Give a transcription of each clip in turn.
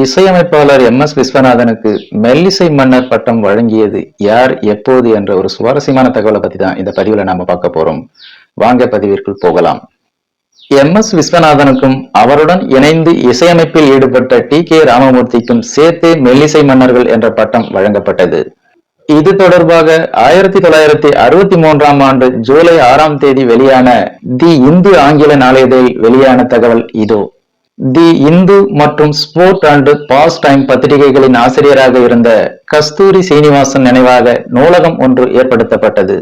இசையமைப்பாளர் M S விஸ்வநாதனுக்கு மெல்லிசை மன்னர் பட்டம் வழங்கியது யார் எப்போது என்ற ஒரு சுவாரஸ்யமான தகவலை பத்தி தான் இந்த பதிவுல நாம பார்க்க போறோம். வாங்க பதிவிற்குள் போகலாம். எம் எஸ் விஸ்வநாதனுக்கும் அவருடன் இணைந்து இசையமைப்பில் ஈடுபட்ட டி கே ராமமூர்த்திக்கும் சேர்த்தே மெல்லிசை மன்னர்கள் என்ற பட்டம் வழங்கப்பட்டது. இது தொடர்பாக ஆயிரத்தி தொள்ளாயிரத்தி அறுபத்தி மூன்றாம் ஆண்டு ஜூலை ஆறாம் தேதி வெளியான தி இந்து ஆங்கில நாளிதழில் வெளியான தகவல் இதோ. தி இந்து மற்றும் ஸ்போர்ட் அண்ட் பாஸ் டைம் பத்திரிகைகளின் ஆசிரியராக இருந்த கஸ்தூரி சீனிவாசன் நினைவாக நூலகம் ஒன்று ஏற்படுத்தப்பட்டது.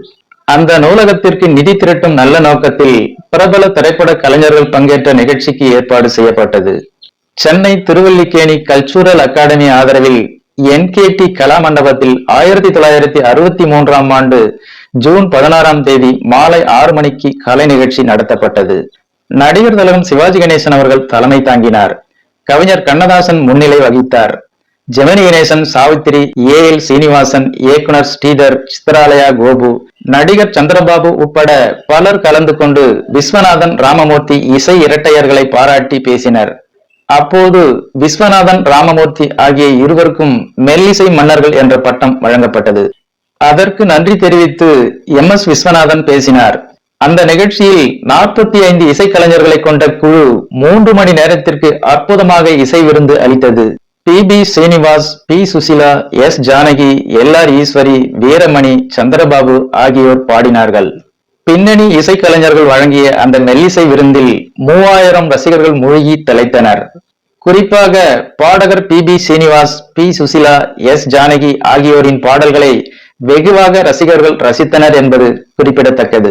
அந்த நூலகத்திற்கு நிதி திரட்டும் நல்ல நோக்கத்தில் பிரபல திரைப்பட கலைஞர்கள் பங்கேற்ற நிகழ்ச்சிக்கு ஏற்பாடு செய்யப்பட்டது. சென்னை திருவல்லிக்கேணி கல்ச்சுரல் அகாடமி ஆதரவில் என்கேடி கலா மண்டபத்தில் ஆயிரத்தி தொள்ளாயிரத்தி அறுபத்தி மூன்றாம் ஆண்டு ஜூன் பதினாறாம் தேதி மாலை ஆறு மணிக்கு கலை நிகழ்ச்சி நடத்தப்பட்டது. நடிகர் தலகம் சிவாஜி கணேசன் அவர்கள் தலைமை தாங்கினார். கவிஞர் கண்ணதாசன் முன்னிலை வகித்தார். ஜெமினி கணேசன் சாவித்திரி ஏ எல் சீனிவாசன் இயக்குனர் ஸ்ரீதர் சித்ராலயா கோபு நடிகர் சந்திரபாபு உட்பட பலர் கலந்து கொண்டு விஸ்வநாதன் ராமமூர்த்தி இசை இரட்டையர்களை பாராட்டி பேசினர். அப்போது விஸ்வநாதன் ராமமூர்த்தி ஆகிய இருவருக்கும் மெல்லிசை மன்னர்கள் என்ற பட்டம் வழங்கப்பட்டது. அதற்கு நன்றி தெரிவித்து எம் எஸ் விஸ்வநாதன் பேசினார். அந்த நிகழ்ச்சியில் நாற்பத்தி ஐந்து இசைக்கலைஞர்களை கொண்ட குழு மூன்று மணி நேரத்திற்கு அற்புதமாக இசை விருந்து அளித்தது. P. B. Srinivas P. Susheela S. Janaki L. R. Eswari Veeramani Chandrababu ஆகியோர் பாடினார்கள். பின்னணி இசைக்கலைஞர்கள் வழங்கிய அந்த மெல்லிசை விருந்தில் மூவாயிரம் ரசிகர்கள் மூழ்கி தலைத்தனர் குறிப்பாக பாடகர் P. B. Srinivas P. Susheela S. Janaki ஆகியோரின் பாடல்களை வெகுவாக ரசிகர்கள் ரசித்தனர் என்பது குறிப்பிடத்தக்கது.